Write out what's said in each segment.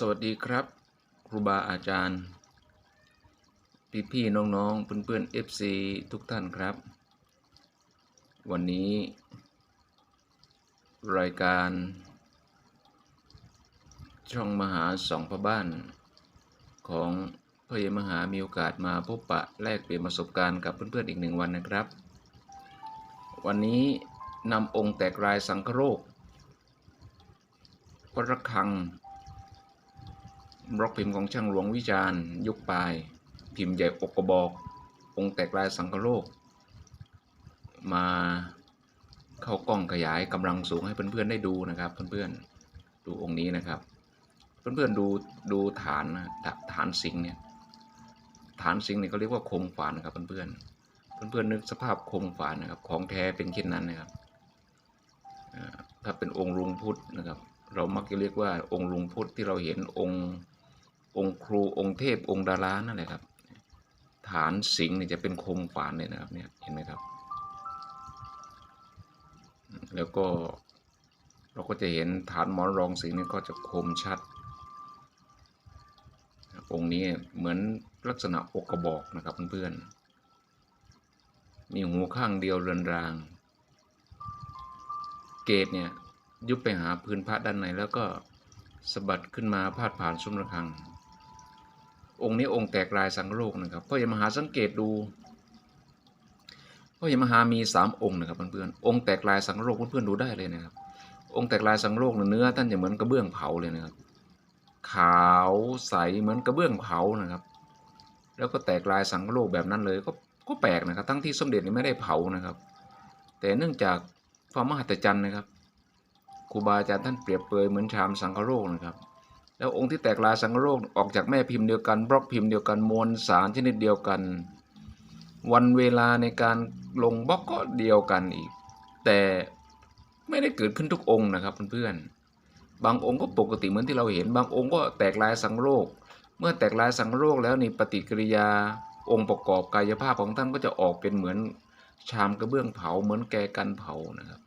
สวัสดีครับ ครูบาอาจารย์ พี่พี่ๆน้องๆเพื่อนๆ FC ทุกท่านครับ วันนี้ รายการ ช่องมหาสองพระบ้าน ของพ่อเยมหามีโอกาสมาพบปะแลกเปลี่ยนประสบการณ์กับเพื่อนๆอีกหนึ่งวันนะครับ วันนี้นำองค์แตกรายสังคโรควัดระฆัง บล็อกพิมพ์ของช่างหลวงวิจารณ์ ยุคปลาย พิมพ์ใหญ่อกกระบอก องค์แตกลายสังคโลก มาเข้ากล้องขยายกำลังสูงให้เพื่อนๆได้ดูนะครับ เพื่อนๆดูองค์นี้นะครับ เพื่อนๆดูดูฐานนะฐฐานสิงเนี่ยฐานสิงเนี่ยเขาเรียกว่าโคมฝานนะครับเพื่อนๆเพื่อนๆนึกสภาพโคมฝานนะครับ ของแท้เป็นเช่นนั้นนะครับถ้าเป็นองค์ลุงพุทธนะครับ เรามักจะเรียกว่าองค์ลุงพุทธที่เราเห็นองค์ องค์ครูองค์เทพองค์ดารานั่นแหละครับ ฐานสิงห์เนี่ยจะเป็นคมฝานเลยนะครับเนี่ยเห็นไหมครับ แล้วก็เราก็จะเห็นฐานหมอนรองสิงห์นี่ก็จะคมชัด องค์นี้เหมือนลักษณะอกกระบอกนะครับเพื่อนๆ มีหูข้างเดียวเรือนราง เกตเนี่ยยุบไปหาพื้นพระด้านในแล้วก็สะบัดขึ้นมาพาดผ่านซุ้มระฆัง องค์นี้องค์แตกลายสังโลกนะครับพ่ออย่ามาหาสังเกตดูพ่ออย่ามาหามีสามองค์นะครับเพื่อนๆองค์แตกลายสังโลกเพื่อนๆดูได้เลยนะครับ องค์แตกลายสังโลกเนื้อท่านจะเหมือนกระเบื้องเผาเลยนะครับ ขาวใสเหมือนกระเบื้องเผานะครับ แล้วก็แตกลายสังโลกแบบนั้นเลยก็ก็แปลกนะครับ ทั้งที่สมเด็จนี่ไม่ได้เผานะครับ แต่เนื่องจากความมหัศจรรย์นะครับครูบาอาจารย์ท่านเปรียบเปรยเหมือนชามสังโลกนะครับ แล้วองค์ที่แตกลายสังโลกออกจากแม่พิมพ์เดียวกันบล็อกพิมพ์เดียวกันมวลสารชนิดเดียวกัน วันเวลาในการลงบล็อกก็เดียวกันอีก แต่ไม่ได้เกิดขึ้นทุกองค์นะครับเพื่อนๆบางองค์ก็ปกติเหมือนที่เราเห็น บางองค์ก็แตกลายสังโลกเมื่อแตกลายสังโลกแล้วนี่ปฏิกิริยาองค์ประกอบกายภาพของท่านก็จะออกเป็นเหมือนชามกระเบื้องเผาเหมือนแกกันเผานะครับ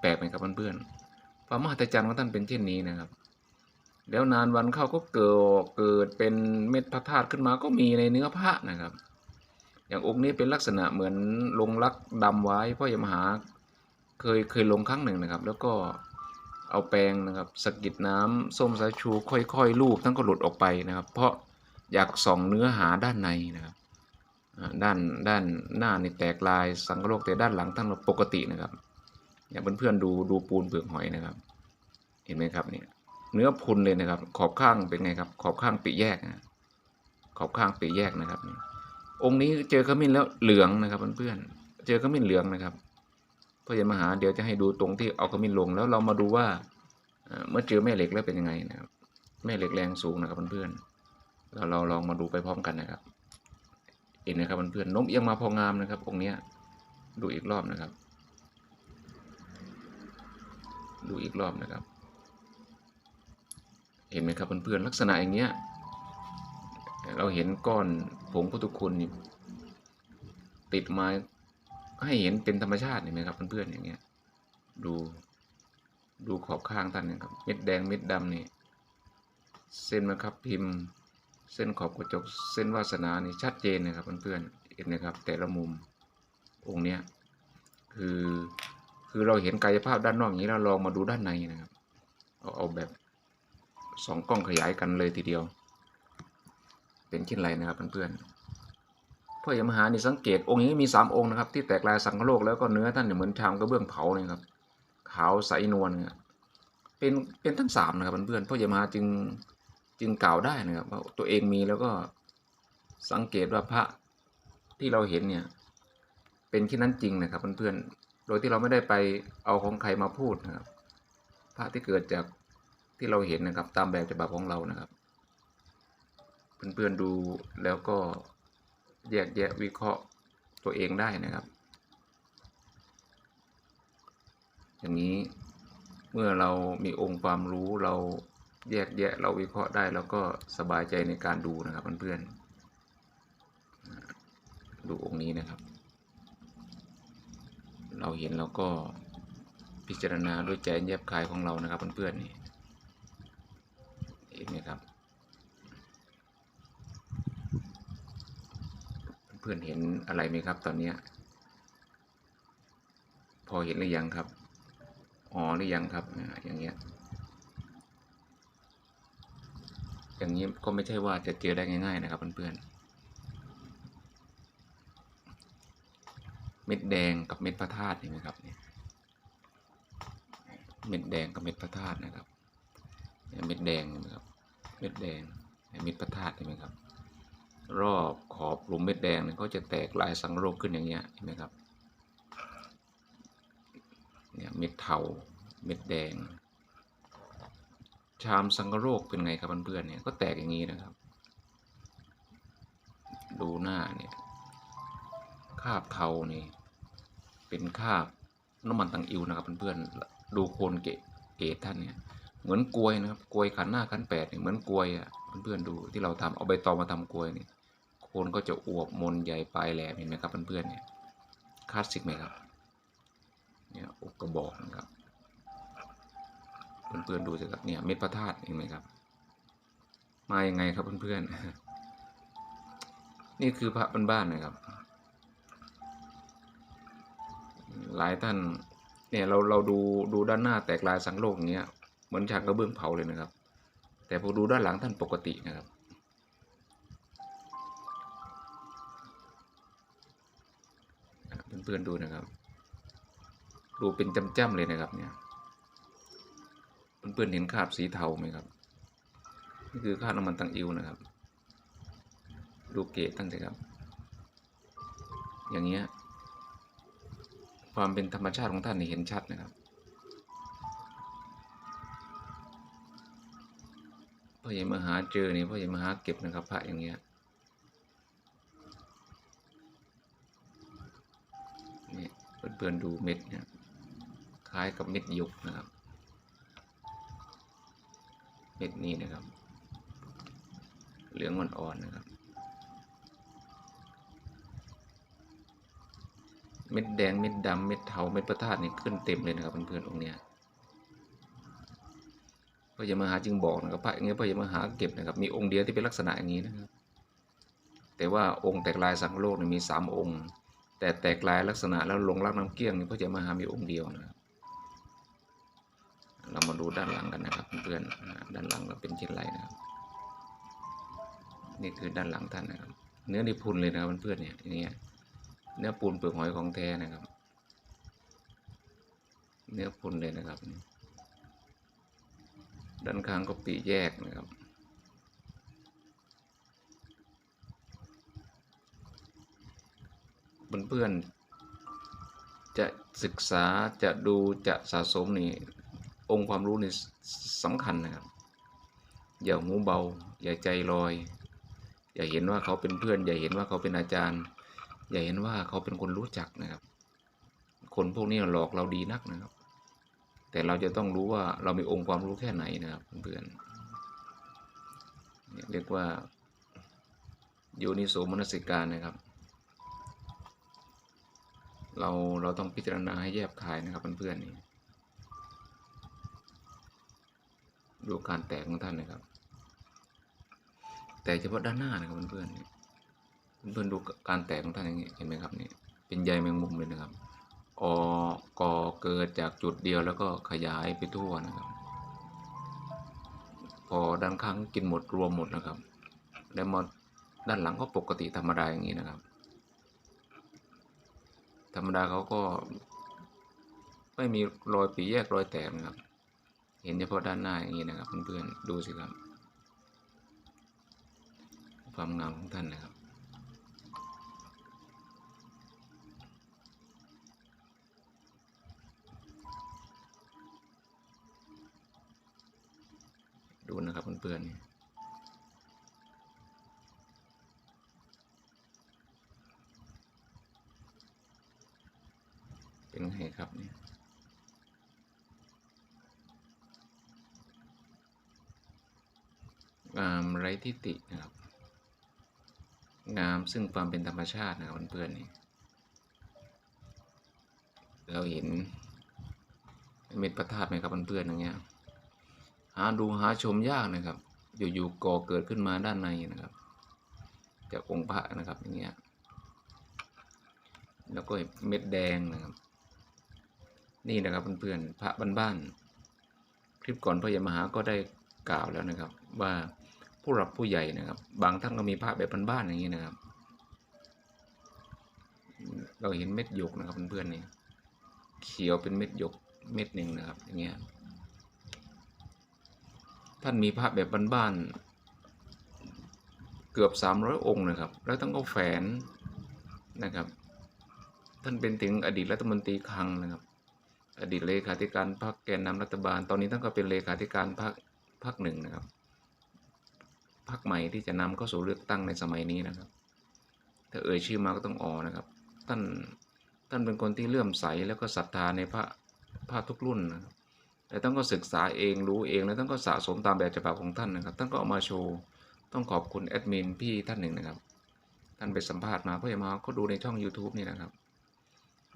แปลกไหมครับเพื่อนๆความมหัศจรรย์ของท่านเป็นเช่นนี้นะครับ แล้วนานวันเข้าก็เกิดเกิดเป็นเม็ดพระธาตุขึ้นมาก็มีในเนื้อพระนะครับ อย่างองค์นี้เป็นลักษณะเหมือนลงรักดำไว้พ่อยมหาเคยเคยลงครั้งหนึ่งนะครับ แล้วก็เอาแปรงนะครับสกิดน้ำส้มสายชูค่อยๆลูบทั้งก็หลุดออกไปนะครับ เพราะอยากส่องเนื้อหาด้านในนะครับด้านด้านหน้านี่แตกลายสังกโลกแต่ด้านหลังท่านปกตินะครับ อย่างเพื่อนๆดูดูปูนเปลือกหอยนะครับ เห็นไหมครับเนี่ย เนื้อพุนเลยนะครับ ขอบข้างเป็นไงครับ ขอบข้างปีแยกนะขอบข้างปีแยกนะครับองค์นี้เจอขมิ้นแล้วเหลืองนะครับเพื่อนๆเจอขมิ้นเหลืองนะครับพ่อใหญ่มหาเดี๋ยวจะให้ดูตรงที่เอาขมิ้นลงแล้วเรามาดูว่าเมื่อเจอแม่เหล็กแล้วเป็นยังไงนะครับ แม่เหล็กแรงสูงนะครับเพื่อนๆเราเราลองมาดูไปพร้อมกันนะครับเห็นนะครับเพื่อนๆน้มเอียงมาพองามนะครับ องค์นี้ดูอีกรอบนะครับ ดูอีกรอบนะครับ เห็นไหมครับเพื่อนๆลักษณะอย่างเงี้ยเราเห็นก้อนผงพุทธคุณนี่ติดมาให้เห็นเป็นธรรมชาติเห็นไหมครับเพื่อนๆอย่างเงี้ยดูดูขอบข้างท่านนะครับเม็ดแดงเม็ดดำนี่เส้นมะครับพิมพ์ เส้นขอบกระจกเส้นวาสนานี่ชัดเจนนะครับเพื่อนๆเห็นไหมครับ แต่ละมุมองค์เนี้ยคือคือเราเห็นกายภาพด้านนอกอย่างนี้เราลองมาดูด้านในนะครับ เอาเอาแบบ สองกล้องขยายกันเลยทีเดียว เป็นเช่นไรนะครับเพื่อนๆพ่ออยมหานี่สังเกตองค์นี้มีสามองค์นะครับ ที่แตกลายสังคโลกแล้วก็เนื้อท่านเนี่ยเหมือนชามกระเบื้องเผาเลยครับขาวใสนวลเนี่ยเป็นเป็นทั้งสามนะครับเพื่อนๆพ่ออยมหาจึงจึงกล่าวได้นะครับว่าตัวเองมีแล้วก็สังเกตว่าพระที่เราเห็นเนี่ยเป็นที่นั้นจริงนะครับเพื่อนๆโดยที่เราไม่ได้ไปเอาของใครมาพูดนะครับพระที่เกิดจาก ที่เราเห็นนะครับ ตามแบบฉบับของเรานะครับ เพื่อนๆดูแล้วก็แยกแยะวิเคราะห์ตัวเองได้นะครับ อย่างนี้เมื่อเรามีองค์ความรู้เราแยกแยะเราวิเคราะห์ได้แล้วก็สบายใจในการดูนะครับเพื่อนๆดูองค์นี้นะครับ เราเห็นเราก็พิจารณาด้วยใจแยบคายของเรานะครับเพื่อนๆนี่ อีกนะครับ เพื่อนเห็นอะไรไหมครับ ตอนนี้พอเห็นหรือยังครับอ๋อหรือยังครับอย่างเงี้ยอย่างนี้ก็ไม่ใช่ว่าจะเจอได้ง่ายๆนะครับเพื่อนๆ เม็ดแดงกับเม็ดพระธาตุเห็นไหมครับเนี่ย เม็ดแดงกับเม็ดพระธาตุนะครับ เม็ดแดงเห็นไหมครับ เม็ดแดงเม็ดพระธาตุเห็นไหมครับ รอบขอบหลุมเม็ดแดงเนี่ยก็จะแตกลายสังโรคขึ้นอย่างเงี้ยเห็นไหมครับ เนี่ยเม็ดเทาเม็ดแดง ชามสังโรคเป็นไงครับเพื่อนๆเนี่ยก็แตกอย่างนี้นะครับ ดูหน้าเนี่ยคาบเทานี่เป็นคาบน้ำมันตังอิวนะครับเพื่อนๆดูโคนเกะเกตท่านเนี่ย เหมือนกลวยนะครับกลวยขันหน้าขันแปดเนี่ยเหมือนกลวยอะเพื่อนๆดูที่เราทำเอาใบตองมาทำกลวยเนี่ยโคนก็จะอวบมนใหญ่ปลายแหลมเห็นไหมครับเพื่อนๆเนี่ยคลาสสิกไหมครับเนี่ยอุกกระบอกนะครับเพื่อนๆดูสิครับเนี่ยเม็ดพระธาตุเห็นไหมครับ มายังไงครับเพื่อนๆนี่คือพระบ้านๆนะครับ หลายท่านเนี่ยเราเราดูดูด้านหน้าแตกลายสังโลกอย่างเงี้ย เหมือนฉากกระเบื้องเผาเลยนะครับ แต่พอดูด้านหลังท่านปกตินะครับเพื่อนๆดูนะครับ ดูเป็นจำๆเลยนะครับเนี่ยเพื่อนๆเห็นคราบสีเทาไหมครับนี่คือคราบน้ำมันตังอิวนะครับ ดูเกตตั้งแต่ครับ อย่างเงี้ยความเป็นธรรมชาติของท่านนี่เห็นชัดนะครับ พ่อใหญ่มาหาเจอนี่พ่อใหญ่มาหาเก็บนะครับ พระอย่างเงี้ยนี่เพื่อนๆดูเม็ดเนี่ยคล้ายกับเม็ดหยกนะครับ เม็ดนี้นะครับ เหลืองอ่อนๆนะครับ เม็ดแดงเม็ดดำเม็ดเทาเม็ดประธาตุนี่ขึ้นเต็มเลยนะครับเพื่อนๆองค์เนี้ย พระยมาหาจึงบอกนะครับพระอย่างเงี้ยพระยมาหาเก็บนะครับมีองค์เดียวที่เป็นลักษณะอย่างนี้นะครับแต่ว่าองค์แตกลายสังโลกนี่มีสามองค์ แต่แตกลายลักษณะแล้วลงรักน้ำเกลี้ยงนี่พระยมาหามีองค์เดียวนะครับเรามาดูด้านหลังกันนะครับเพื่อนด้านหลังเราเป็นเช่นไรนะครับ นี่คือด้านหลังท่านนะครับ เนื้อในพุนเลยนะครับเพื่อนเนี่ยอย่างเงี้ยเนื้อปูนเปลือกหอยของแท้นะครับ เนื้อปูนเลยนะครับ ด้านข้างก็ปีแยกนะครับเพื่อนๆจะศึกษาจะดูจะสะสมนี่องค์ความรู้นี่สำคัญนะครับ อย่าหูเบา อย่าใจลอย อย่าเห็นว่าเขาเป็นเพื่อน อย่าเห็นว่าเขาเป็นอาจารย์ อย่าเห็นว่าเขาเป็นคนรู้จักนะครับ คนพวกนี้หลอกเราดีนักนะครับ แต่เราจะต้องรู้ว่าเรามีองค์ความรู้แค่ไหนนะครับเพื่อนเรียกว่าโยนิโสมนสิการนะครับ เราเราต้องพิจารณาให้แยบคายนะครับเพื่อนๆนี่ดูการแตกของท่านนะครับ แต่เฉพาะด้านหน้านะครับเพื่อนๆเพื่อนๆดูการแตกของท่านอย่างนี้เห็นไหมครับนี่เป็นใยแมงมุมเลยนะครับ ออกอเกิดจากจุดเดียวแล้วก็ขยายไปทั่วนะครับพอด้านข้างกินหมดรวมหมดนะครับ แล้วมาด้านหลังก็ปกติธรรมดาอย่างนี้นะครับ ธรรมดาเขาก็ ไม่มีรอยปีแยกรอยแตกนะครับ เห็นเฉพาะด้านหน้าอย่างนี้นะครับเพื่อนๆดูสิครับ ความงามของท่านนะครับ ดูนะครับเพื่อนๆเป็นไงครับเนี่ยงามไร้ทิฏฐินะครับ งามซึ่งความเป็นธรรมชาตินะครับเพื่อนๆนี่เราเห็นเม็ดพระธาตุไหมครับเพื่อนๆอย่างเงี้ย หาดูหาชมยากนะครับ อยู่ๆก่อเกิดขึ้นมาด้านในนะครับ จากองค์พระนะครับอย่างเงี้ยแล้วก็เม็ดแดงนะครับ นี่นะครับเพื่อนๆพระบ้านๆคลิปก่อนพ่อใหญ่มหาก็ได้กล่าวแล้วนะครับ ว่าผู้หลักผู้ใหญ่นะครับ บางท่านก็มีพระแบบบ้านๆอย่างนี้นะครับ เราเห็นเม็ดหยกนะครับเพื่อนๆนี่เขียวเป็นเม็ดหยกเม็ดหนึ่งนะครับ อย่างเงี้ย ท่านมีพระแบบบ้านๆเกือบ 300 องค์นะครับ แล้วท่านก็แฝนนะครับ ท่านเป็นถึงอดีตรัฐมนตรีคลังนะครับ อดีตเลขาธิการพรรคแกนนำรัฐบาล ตอนนี้ท่านก็เป็นเลขาธิการพรรคพรรคหนึ่งนะครับพรรคใหม่ที่จะนำเข้าสู่เลือกตั้งในสมัยนี้นะครับ ถ้าเอ่ยชื่อมาก็ต้องออนะครับ ท่านท่านเป็นคนที่เลื่อมใสแล้วก็ศรัทธาในพระพระทุกรุ่นนะครับ แต่ท่านก็ศึกษาเองรู้เองแล้วท่านก็สะสมตามแบบฉบับของท่านนะครับท่านก็เอามาโชว์ต้องขอบคุณแอดมินพี่ท่านหนึ่งนะครับ ท่านไปสัมภาษณ์มาเพื่อมาก็ดูในช่อง YouTube นี่นะครับ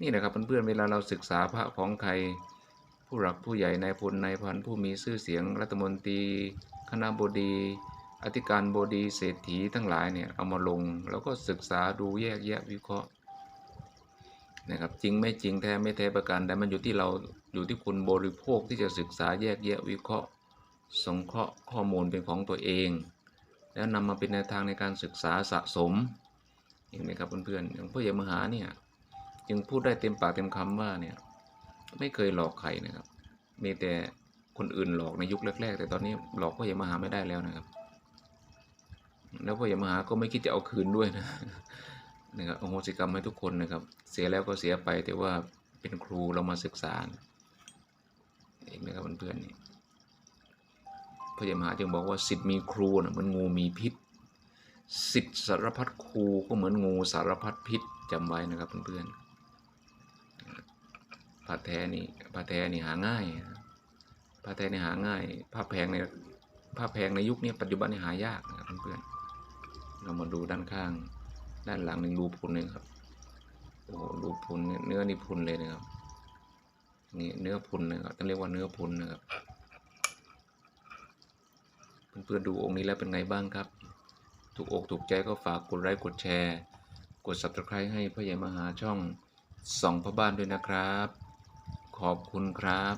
นี่นะครับเพื่อนๆเวลาเราศึกษาพระของใคร ผู้หลักผู้ใหญ่นายพลนายพันผู้มีชื่อเสียงรัฐมนตรี คณะบดี อธิการบดีเศรษฐีทั้งหลายเนี่ยเอามาลง แล้วก็ศึกษาดูแยกแยะวิเคราะห์นะครับจริงไม่จริงแท้ไม่แท้ประการแต่มันอยู่ที่เรา อยู่ที่คุณบริโภคที่จะศึกษาแยกแยะวิเคราะห์ สงเคราะห์ข้อมูลเป็นของตัวเอง แล้วนำมาเป็นแนวทางในการศึกษาสะสมเห็นไหมครับเพื่อนๆอย่างพ่อใหญ่มหาเนี่ยจึงพูดได้เต็มปากเต็มคำว่าเนี่ยไม่เคยหลอกใครนะครับ มีแต่คนอื่นหลอกในยุคแรก ๆ แต่ตอนนี้หลอกพ่อใหญ่มหาไม่ได้แล้วนะครับ แล้วพ่อใหญ่มหาก็ไม่คิดจะเอาคืนด้วยนะนะครับอโหสิกรรมให้ทุกคนนะครับ เสียแล้วก็เสียไปแต่ว่าเป็นครูเรามาศึกษา เองนะครับเพื่อนๆนี่พ่อใหญ่มหาจึงบอกว่าสิทธิ์มีครูนะเหมือนงูมีพิษสิทธิ์สารพัดครูก็เหมือนงูสารพัดพิษจำไว้นะครับเพื่อนๆผ้าแท้นี่ผ้าแท้นี่หาง่ายผ้าแท้นี่หาง่ายผ้าแพงในผ้าแพงในยุคนี้ปัจจุบันนี่หายากนะครับเพื่อนๆเรามาดูด้านข้าง ด้านหลังหนึ่งรูพุนเลยครับโอ้โหรูพุนเนื้อนี่พุนเลยนะครับ นี่เนื้อพุนนะครับต้องเรียกว่าเนื้อพุนนะครับเพื่อนๆดูองค์นี้แล้วเป็นไงบ้างครับ ถูกอกถูกใจก็ฝากกดไลค์กดแชร์ กด subscribe ให้พ่อใหญ่มหาช่องสองพระบ้านด้วยนะครับ ขอบคุณครับ